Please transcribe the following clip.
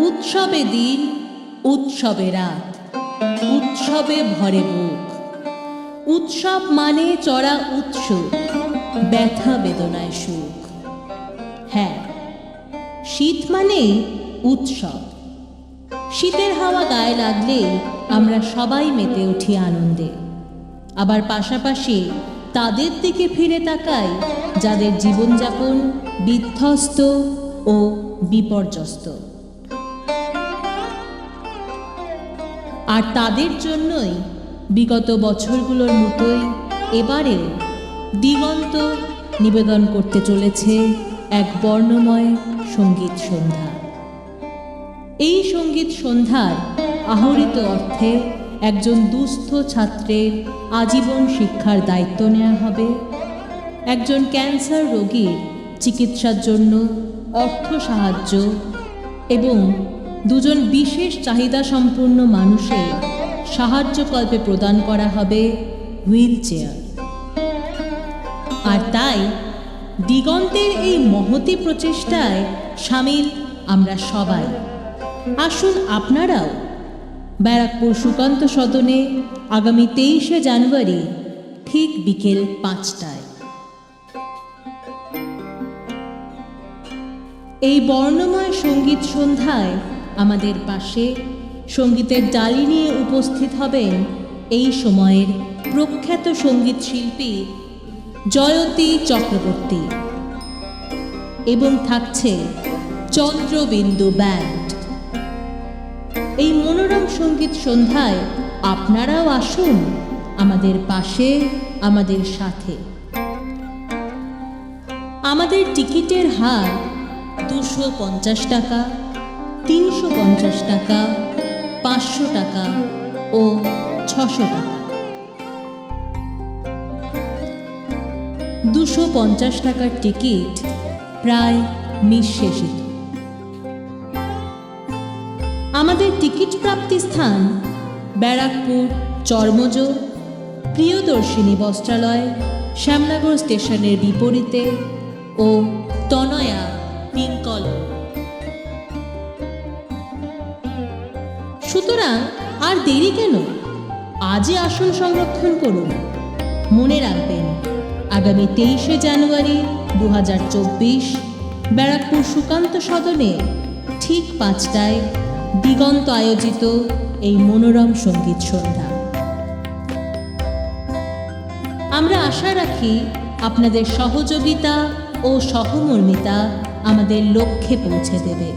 উৎসবে দিন, উৎসবে রাত। উৎসবে ভরে বুক। উৎসব মানে চড়া উৎসুক, ব্যথা বেদনায় সুখ। হ্যাঁ শীত মানে উৎসব। শীতের হাওয়া গায়ে লাগলে আমরা সবাই মেতে উঠি আনন্দে। আবার পাশাপাশি তাদের দিকে ফিরে তাকাই যাদের জীবনযাপন বিধ্বস্ত ও বিপর্যস্ত। আর তাদের জন্যই বিগত বছরগুলোর মতোই এবারেও দিগন্ত নিবেদন করতে চলেছে এক বর্ণময় সংগীত সন্ধ্যা। এই সংগীত সন্ধ্যার আহরিত অর্থে একজন দুস্থ ছাত্রের আজীবন শিক্ষার দায়িত্ব নেওয়া হবে। একজন ক্যান্সার রোগীর চিকিৎসার জন্য অর্থ সাহায্য এবং দুজন বিশেষ চাহিদা সম্পন্ন মানুষের সাহায্যকল্পে প্রদান করা হবে হুইল চেয়ার। আর তাই দিগন্তের এই মহতি প্রচেষ্টায় সামিল আমরা সবাই। আসুন আপনারাও ব্যারাকপুর সুকান্ত সদনে আগামী তেইশে জানুয়ারি ঠিক বিকেল পাঁচটায়। এই বর্ণময় সংগীত সন্ধ্যায় আমাদের পাশে সঙ্গীতের ডালি নিয়ে উপস্থিত হবেন এই সময়ের প্রখ্যাত সংগীত শিল্পী জয়তী চক্রবর্তী। এবং থাকছে চন্দ্রবিন্দু ব্যান্ড। এই মনোরম সংগীত সন্ধ্যায় আপনারাও আসুন আমাদের পাশে, আমাদের সাথে। আমাদের টিকিটের হার দুশো পঞ্চাশ টাকা। তিনশো পঞ্চাশ টাকা, পাঁচশো টাকা ও ছশো টাকা। দুশো পঞ্চাশ টাকার টিকিট প্রায় নিঃশেষিত। আমাদের টিকিট প্রাপ্তি স্থান ব্যারাকপুর চর্মজ প্রিয়দর্শিনী বস্ত্রালয়, শ্যামনগর স্টেশনের বিপরীতে ও তনয়া পিঙ্কল। সুতরাং আর দেরি কেন? আজই আসন সংরক্ষণ করুন। মনে রাখবেন, আগামী তেইশে জানুয়ারি দু হাজার চব্বিশ, ব্যারাকপুর সুকান্ত সদনে ঠিক পাঁচটায় দিগন্ত আয়োজিত এই মনোরম সংগীত সন্ধ্যা। আমরা আশা রাখি আপনাদের সহযোগিতা ও সহমর্মিতা আমাদের লক্ষ্যে পৌঁছে দেবে।